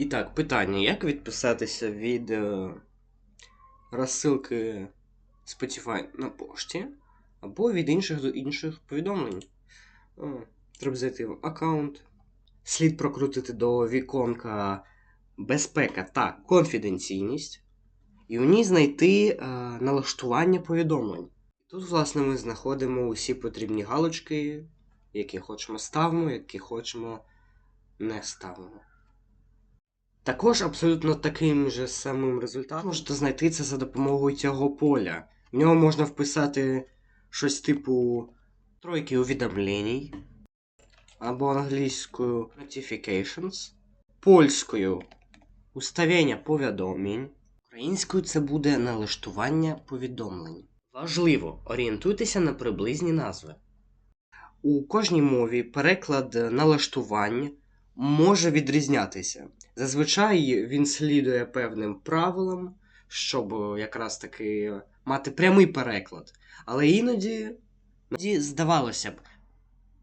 І так, питання: як відписатися від е, розсилки Spotify на пошті або від інших до інших повідомлень? О, треба зайти в аккаунт. Слід прокрутити до віконка безпека та конфіденційність, і у ній знайти е, налаштування повідомлень. Тут, власне, ми знаходимо усі потрібні галочки, які хочемо ставимо, які хочемо не ставимо. Також абсолютно таким же самим результатом можете знайти це за допомогою цього поля. В нього можна вписати щось типу тройки увідомлень, або англійською notifications, польською уставлення повідомлень, українською це буде налаштування повідомлень. Важливо, орієнтуйтеся на приблизні назви. У кожній мові переклад налаштувань може відрізнятися. Зазвичай він слідує певним правилам, щоб якраз таки мати прямий переклад. Але іноді, іноді здавалося б,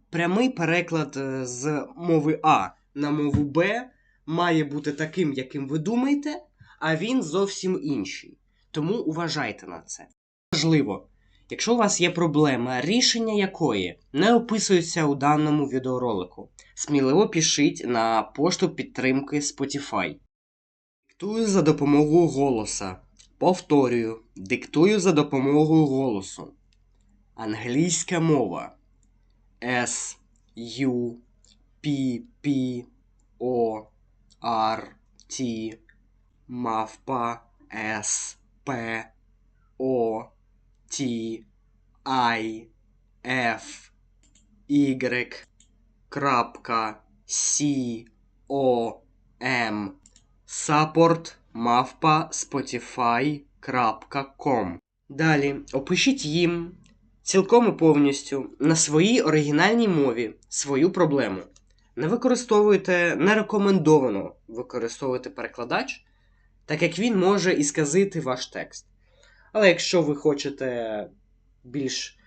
прямий переклад е, з мови А на мову Б має бути таким, яким ви думаєте, а він зовсім інший. Тому уважайте на це. Важливо, якщо у вас є проблема, рішення якої не описується у даному відеоролику, сміливо пишіть на пошту підтримки Spotify. Диктую за допомогою голоса. Повторюю, диктую за допомогою голосу. Англійська мова. S U P P O R T Мавпа S P O T I F Y крапка C O M Support мавпа Spotify.com Далі опишіть їм цілком і повністю на своїй оригінальній мові свою проблему. Не використовуйте, не рекомендовано використовувати перекладач, так як він може ісказити ваш текст. Але якщо ви хочете більш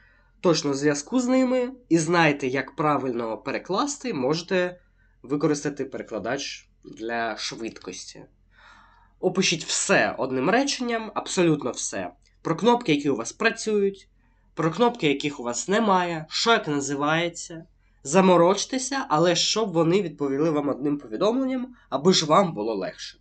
точно зв'язку з ними і знаєте, як правильно перекласти, можете використати перекладач для швидкості. Опишіть все одним реченням, абсолютно все. Про кнопки, які у вас працюють, про кнопки, яких у вас немає, що як називається. Заморочтеся, але щоб вони відповіли вам одним повідомленням, аби ж вам було легше.